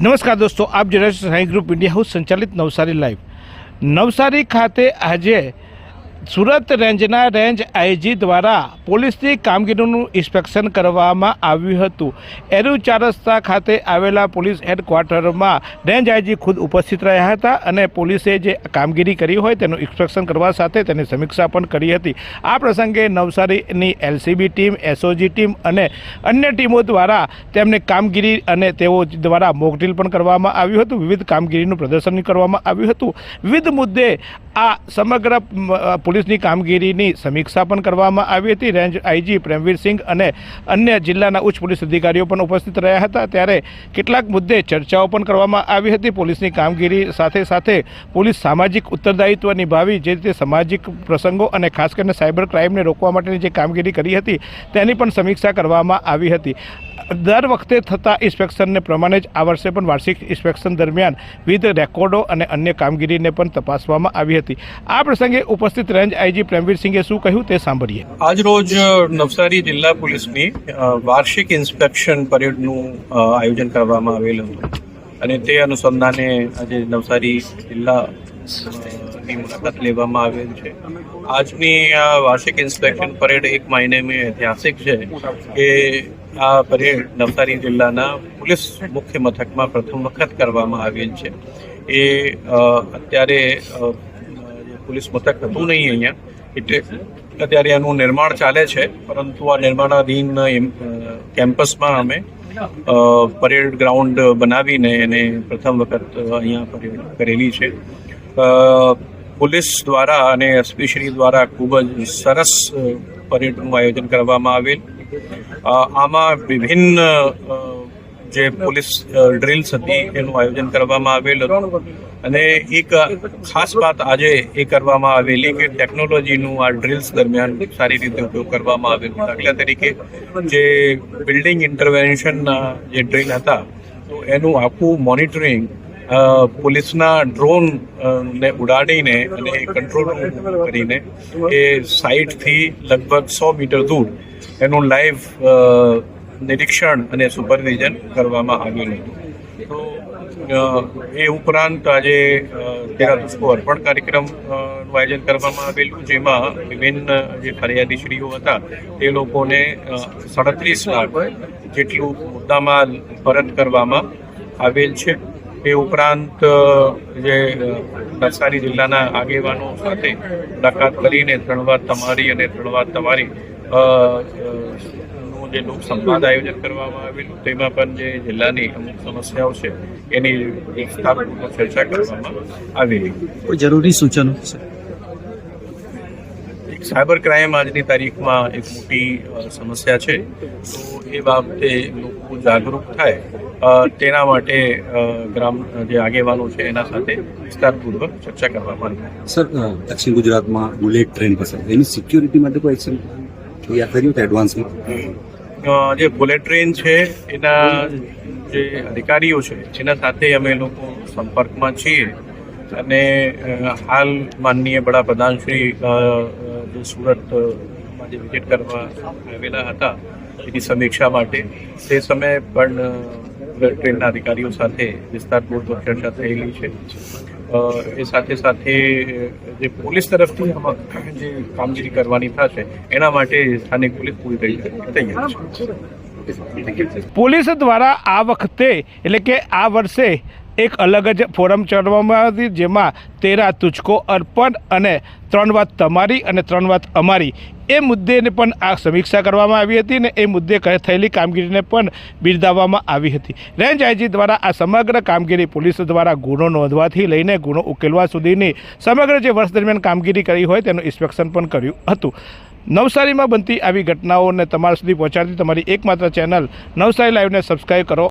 નમસ્કાર દોસ્તો, આપ જોઈ રહ્યા સાઈ ગ્રુપ ઇન્ડિયા હાઉસ સંચાલિત નવસારી લાઈવ. નવસારી ખાતે આજે સુરત રેન્જના રેન્જ આઈજી દ્વારા પોલીસની કામગીરીનું ઇન્સ્પેક્શન કરવામાં આવ્યું હતું. એરુ ચાર ખાતે આવેલા પોલીસ હેડક્વાર્ટરમાં રેન્જ આઈજી ખુદ ઉપસ્થિત રહ્યા હતા અને પોલીસે જે કામગીરી કરી હોય તેનું ઇન્સ્પેક્શન કરવા સાથે તેની સમીક્ષા પણ કરી હતી. આ પ્રસંગે નવસારીની એલસીબી ટીમ, એસઓજી ટીમ અને અન્ય ટીમો દ્વારા તેમને કામગીરી અને તેઓ દ્વારા મોકડ્રીલ પણ કરવામાં આવ્યું હતું. વિવિધ કામગીરીનું પ્રદર્શન કરવામાં આવ્યું હતું. વિવિધ મુદ્દે આ સમગ્ર પોલીસની કામગીરીની સમીક્ષા પણ કરવામાં આવી હતી. રેન્જ આઈજી પ્રેમવીરસિંહ અને અન્ય જિલ્લાના ઉચ્ચ પોલીસ અધિકારીઓ પણ ઉપસ્થિત રહ્યા હતા. ત્યારે કેટલાક મુદ્દે ચર્ચાઓ પણ કરવામાં આવી હતી. પોલીસની કામગીરી સાથે સાથે પોલીસ સામાજિક ઉત્તરદાયિત્વ નિભાવી, જે રીતે સામાજિક પ્રસંગો અને ખાસ કરીને સાયબર ક્રાઇમને રોકવા માટેની જે કામગીરી કરી હતી, તેની પણ સમીક્ષા કરવામાં આવી હતી. દર વખતે થતા ઇન્સ્પેક્શનને પ્રમાણે જ આ વર્ષે પણ વાર્ષિક ઇન્સ્પેક્શન દરમિયાન વિવિધ રેકોર્ડો અને અન્ય કામગીરીને પણ તપાસવામાં આવી હતી. આ પ્રસંગે ઉપસ્થિત રેન્જ આઈજી પ્રેમવીરસિંહે શું કહ્યું તે સાંભળીએ. આજરોજ નવસારી જિલ્લા પોલીસની વાર્ષિક ઇન્સ્પેક્શન પરેડનું આયોજન કરવામાં આવેલું હતું. અને તે અનુસંધાને આજે નવસારી જિલ્લા મુલાકાત લેવામાં આવેલ છે. આજની આ વાર્ષિક ઇન્સ્પેક્શન પરેડ એક મહિનેમાં ઐતિહાસિક છે કે આ પરેડ નવસારી જિલ્લાના પોલીસ મુખ્ય મથકમાં પ્રથમ વખત કરવામાં આવેલ છે. એ અત્યારે પોલીસ મથક હતું નહીં અહીંયા, એટલે અત્યારે એનું નિર્માણ ચાલે છે, પરંતુ આ નિર્માણાધીન કેમ્પસમાં અમે પરેડ ગ્રાઉન્ડ બનાવીને એને પ્રથમ વખત અહીંયા પરેડ કરેલી છે. પોલીસ દ્વારા અને એસપી શ્રી દ્વારા ખૂબ જ સરસ પરેડનું આયોજન કરવામાં આવેલ. આમાં વિભિન્ન જે પોલીસ ડ્રિલ્સ હતી, એનું આયોજન કરવામાં આવેલ હતું. અને એક ખાસ વાત આજે એ કરવામાં આવેલી કે ટેકનોલોજીનું આ ડ્રિલ્સ દરમિયાન સારી રીતે ઉપયોગ કરવામાં આવેલો. દાખલા તરીકે જે બિલ્ડિંગ ઇન્ટરવેન્શનના જે ડ્રિલ હતા, તો એનું આખું મોનિટરિંગ પોલીસના ડ્રોન ને ઉડાડીને અને કંટ્રોલ કરીને એ સાઇટથી લગભગ સો મીટર દૂર એનું લાઈવ નિરીક્ષણ અને સુપરવિઝન કરવામાં આવેલું હતું. તો એ ઉપરાંત આજે તેરા પુષ્પો અર્પણ કાર્યક્રમનું આયોજન કરવામાં આવેલું, જેમાં વિભિન્ન જે ફરિયાદીશ્રીઓ હતા તે લોકોને સાડત્રીસ લાખ જેટલું મુદ્દામાલ પરત કરવામાં આવેલ છે. એ ઉપરાંત જે નવસારી જિલ્લાના આગેવાનો સાથે મુલાકાત કરીને ત્રણ તમારી અને ત્રણ તમારી નું જે લોક આયોજન કરવામાં આવેલું, તેમાં પણ જે જિલ્લાની અમુક સમસ્યાઓ છે, એની વિસ્તારપૂર્વક ચર્ચા કરવામાં આવેલી. કોઈ જરૂરી સૂચનો એક સાયબર ક્રાઇમ આજની તારીખમાં એક મોટી સમસ્યા છે. તો એ બાબતે લોકો જાગૃત થાય. તેના માટે ગ્રામ જે આગેવાનો છે એના સાથે વિસ્તારપૂર્વક ચર્ચા કરવામાં આવી. સર દક્ષિણ ગુજરાતમાં બુલેટ ટ્રેન પસાર એની સિક્યુરિટી માટે કોઈ એક્શન તૈયાર કર્યું હતું એડવાન્સમાં જે બુલેટ ટ્રેન છે એના જે અધિકારીઓ છે એના સાથે અમે લોકો સંપર્કમાં છીએ. અને હાલ માનનીય વડાપ્રધાન શ્રી જે સુરત અ, માં જે વિઝિટ કરવા આવેલા હતા એની સમીક્ષા માટે તે સમયે પણ ટ્રેનના અધિકારીઓ સાથે વિસ્તારપૂર્વક ચર્ચા થયેલી છે. એ સાથે સાથે જે પોલીસ તરફથી જે કામગીરી કરવાની થશે એના માટે સ્થાનિક પોલીસ પૂરી તૈયાર છે. પોલીસ દ્વારા આ વખતે એટલે કે આ વર્ષે એક અલગ જ ફોરમ ચડવામાં આવી જેમાં તેરા તુચકો અર્પણ અને ત્રણ વાત તમારી અને ત્રણ વાત અમારી. એ મુદ્દેને પણ આ સમીક્ષા કરવામાં આવી હતી અને એ મુદ્દે થયેલી કામગીરીને પણ બિરદાવવામાં આવી હતી. રેન્જ આઈજી દ્વારા આ સમગ્ર કામગીરી પોલીસ દ્વારા ગુનો નોંધવાથી લઈને ગુનો ઉકેલવા સુધીની સમગ્ર જે વર્ષ દરમિયાન કામગીરી કરી હોય તેનું ઇન્સ્પેક્શન પણ કર્યું હતું. નવસારીમાં બનતી આવી ઘટનાઓને તમારા સુધી પહોંચાડતી તમારી એકમાત્ર ચેનલ નવસારી લાઈવને સબસ્ક્રાઈબ કરો.